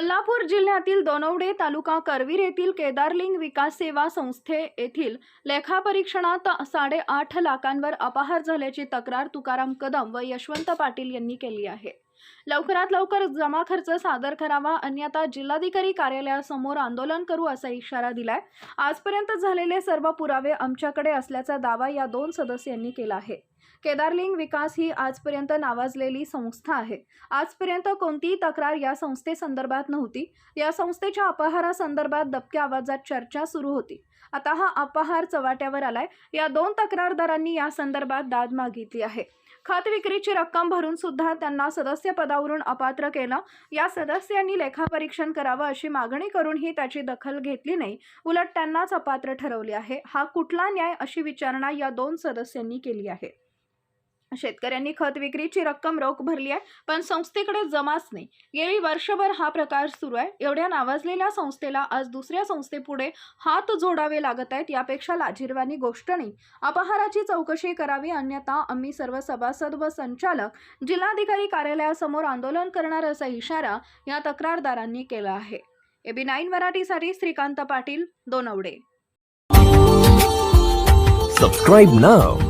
कोल्हापूर जिल्ह्यातील दोनवडे तालुका करवीर येथील केदारलिंग विकास सेवा संस्थे येथील लेखापरीक्षणात साडेआठ लाखांवर अपहार झाल्याची तक्रार तुकाराम कदम व यशवंत पाटील यांनी केली आहे. लवकरात लवकर जमा खर्च सादर करावा अन्यथा जिल्हाधिकारी कार्यालयासमोर आंदोलन करू असा इशारा दिलाय. आजपर्यंत झालेले सर्व पुरावे आमच्याकडे असल्याचा दावा या दोन सदस्यांनी केला आहे. केदारलिंग विकास ही आजपर्यंत नावाजलेली संस्था आहे. आजपर्यंत कोणतीही तक्रार या संस्थेसंदर्भात नव्हती. या संस्थेच्या अपहारासंदर्भात दबक्या आवाजात चर्चा सुरू होती. आता हा अपहार चव्हाट्यावर आलाय. या दोन तक्रारदारांनी या संदर्भात दाद मागितली आहे. खत विक्रीची रक्कम भरून सुद्धा त्यांना सदस्य पदावरून अपात्र केलं. या सदस्यांनी लेखापरीक्षण करावं अशी मागणी करूनही त्याची दखल घेतली नाही. उलट त्यांनाच अपात्र ठरवले आहे. हा कुठला न्याय अशी विचारणा या दोन सदस्यांनी केली आहे. शेतकऱ्यांनी खत विक्रीची रक्कम रोख भरली आहे पण संस्थेकडे जमाच नाही. गेली वर्षभर हा प्रकार सुरू आहे. एवढ्या नावाजलेल्या संस्थेला आज दुसऱ्या संस्थेपुढे हात जोडावे लागत आहेत यापेक्षा लाजिरवानी गोष्ट नाही. अपहाराची चौकशी करावी अन्यथा आम्ही सर्व सभासद व संचालक जिल्हाधिकारी कार्यालयासमोर आंदोलन करणार असा इशारा या तक्रारदारांनी केला आहे. एबी नाईन मराठीसाठी Shrikant Patil Donwade. Subscribe now.